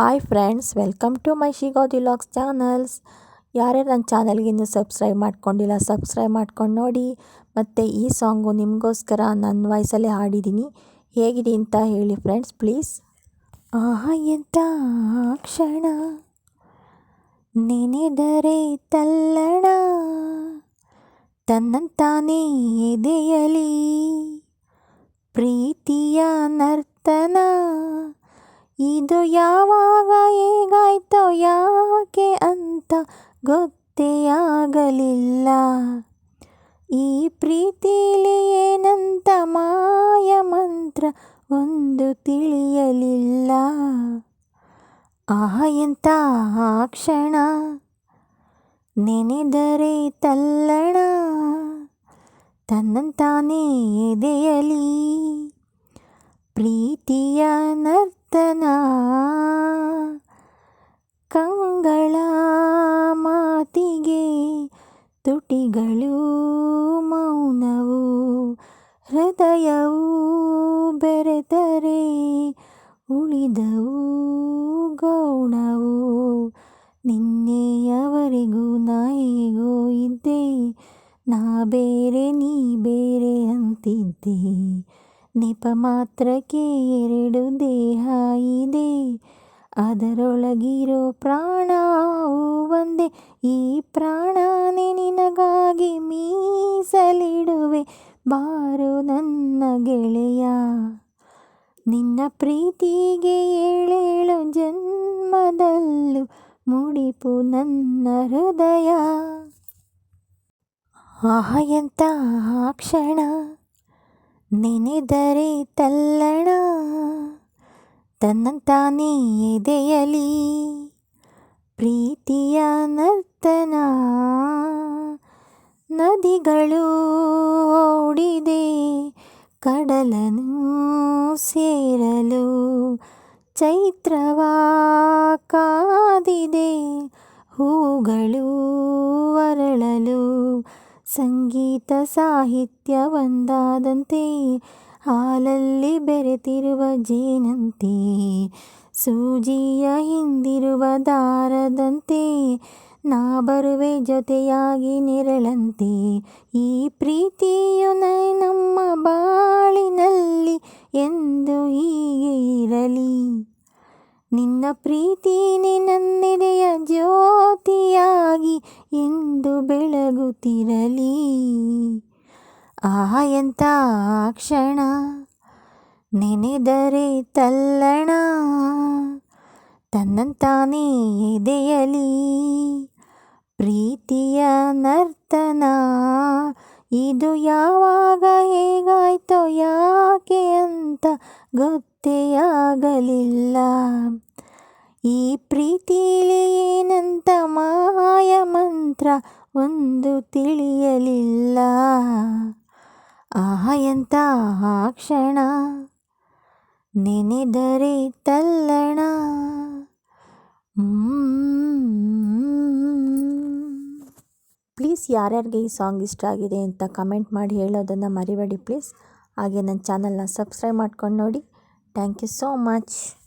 Hi friends welcome to my ಶಿಗೋದಿ ಲಾಕ್ಸ್ channels ಯಾರ್ಯಾರು ನನ್ನ ಚಾನಲ್ಗೆ ಇನ್ನೂ ಸಬ್ಸ್ಕ್ರೈಬ್ ಮಾಡ್ಕೊಂಡಿಲ್ಲ ಸಬ್ಸ್ಕ್ರೈಬ್ ಮಾಡ್ಕೊಂಡು ನೋಡಿ. ಮತ್ತು ಈ ಸಾಂಗು ನಿಮಗೋಸ್ಕರ ನನ್ನ ವಾಯ್ಸಲ್ಲೇ ಹಾಡಿದ್ದೀನಿ ಹೇಗಿದೆ ಅಂತ ಹೇಳಿ ಫ್ರೆಂಡ್ಸ್ ಪ್ಲೀಸ್ ಆಹಾ ಎಂತ ಕ್ಷಣ. ನೆನೆದರೆ ತಲ್ಲಣ. ತನ್ನಂತಾನೇ ಎದೆಯಲಿ. ಪ್ರೀತಿಯ ನರ್ತನ. ಇದು ಯಾವಾಗ ಹೇಗಾಯ್ತೋ ಯಾಕೆ ಅಂತ ಗೊತ್ತೇ ಆಗಲಿಲ್ಲ ಈ ಪ್ರೀತಿಲಿ ಏನಂತ ಮಾಯ ಮಂತ್ರ ಒಂದು ತಿಳಿಯಲಿಲ್ಲ. ಆಹ, ಎಂಥ ಕ್ಷಣ. ನೆನೆದರೆ ತಲ್ಲಣ. ತನ್ನಂತಾನೇ ಎದೆಯಲಿ. ಪ್ರೀತಿಯ ತುಟಿಗಳು ಮೌನವು ಹೃದಯವು ಬೆರೆತರೆ ಉಳಿದವು ಗೌಣವು. ನಿನ್ನೆಯವರೆಗೂ ನಾ ಹೇಗೋ ಇದ್ದೆ, ನಾ ಬೇರೆ ನೀ ಬೇರೆ ಅಂತಿದ್ದೆ. ನೆಪ ಮಾತ್ರಕ್ಕೆ ಎರಡು ದೇಹ ಇದೆ ಅದರೊಳಗಿರೋ ಪ್ರಾಣವು ಒಂದೇ. ಈ ಪ್ರಾಣನೇ ನಿನಗಾಗಿ ಮೀಸಲಿಡುವೆ. ಬಾರು ನನ್ನ ಗೆಳೆಯ, ನಿನ್ನ ಪ್ರೀತಿಗೆ ಏಳೇಳು ಜನ್ಮದಲ್ಲೂ ಮುಡಿಪು ನನ್ನ ಹೃದಯ. ಆಹ ಆ ಕ್ಷಣ. ನೆನೆದರೆ ತಲ್ಲಣ. ತನ್ನಂತಾನೇ ಎದೆಯಲಿ ಪ್ರೀತಿಯ ನರ್ತನ ನದಿಗಳು ಓಡಿದೆ. ಕಡಲನು ಸೇರಲು ಚೈತ್ರವಾಕಾದಿದೆ ಹೂಗಳು ಅರಳಲು ಸಂಗೀತ ಸಾಹಿತ್ಯ ಒಂದಾದಂತೆ ಹಾಲಲ್ಲಿ ಬೆರೆತಿರುವ ಜೇನಂತೆ, ಸೂಜಿಯ ಹಿಂದಿರುವ ದಾರದಂತೆ, ನಾ ಬರುವೆ ಜೊತೆಯಾಗಿ ನೆರಳಂತೆ, ಈ ಪ್ರೀತಿಯು ನಮ್ಮ ಬಾಳಿನಲ್ಲಿ ಎಂದು ಹೀಗೆ ಇರಲಿ. ನಿನ್ನ ಪ್ರೀತಿನೇ ನನ್ನೆದೆಯ ಜ್ಯೋತಿಯಾಗಿ ಎಂದು ಬೆಳಗುತ್ತಿರಲಿ. ಆಹ ಎಂಥ ಕ್ಷಣ ನೆನೆದರೆ ತಲ್ಲಣ. ತನ್ನಂತಾನೇ ಎದೆಯಲಿ ಪ್ರೀತಿಯ ನರ್ತನ. ಇದು ಯಾವಾಗ ಹೇಗಾಯ್ತೋ ಯಾಕೆ ಅಂತ ಗೊತ್ತೇ ಈ ಪ್ರೀತಿಲಿ ಏನಂತ ಮಾಯ ಮಂತ್ರ ಒಂದು ತಿಳಿಯಲಿಲ್ಲ. ಆಹ ಎಂಥ ಕ್ಷಣ ನೆನೆದರೆ ತಲ್ಲಣ. ಪ್ಲೀಸ್ ಯಾರ್ಯಾರಿಗೆ ಈ ಸಾಂಗ್ ಇಷ್ಟ ಆಗಿದೆ ಅಂತ ಕಮೆಂಟ್ ಮಾಡಿ ಹೇಳೋದನ್ನು ಮರಿಬೇಡಿ ಪ್ಲೀಸ್. ಹಾಗೆ ನನ್ನ ಚಾನಲ್ನ ಸಬ್ಸ್ಕ್ರೈಬ್ ಮಾಡ್ಕೊಂಡು ನೋಡಿ. Thank you so much.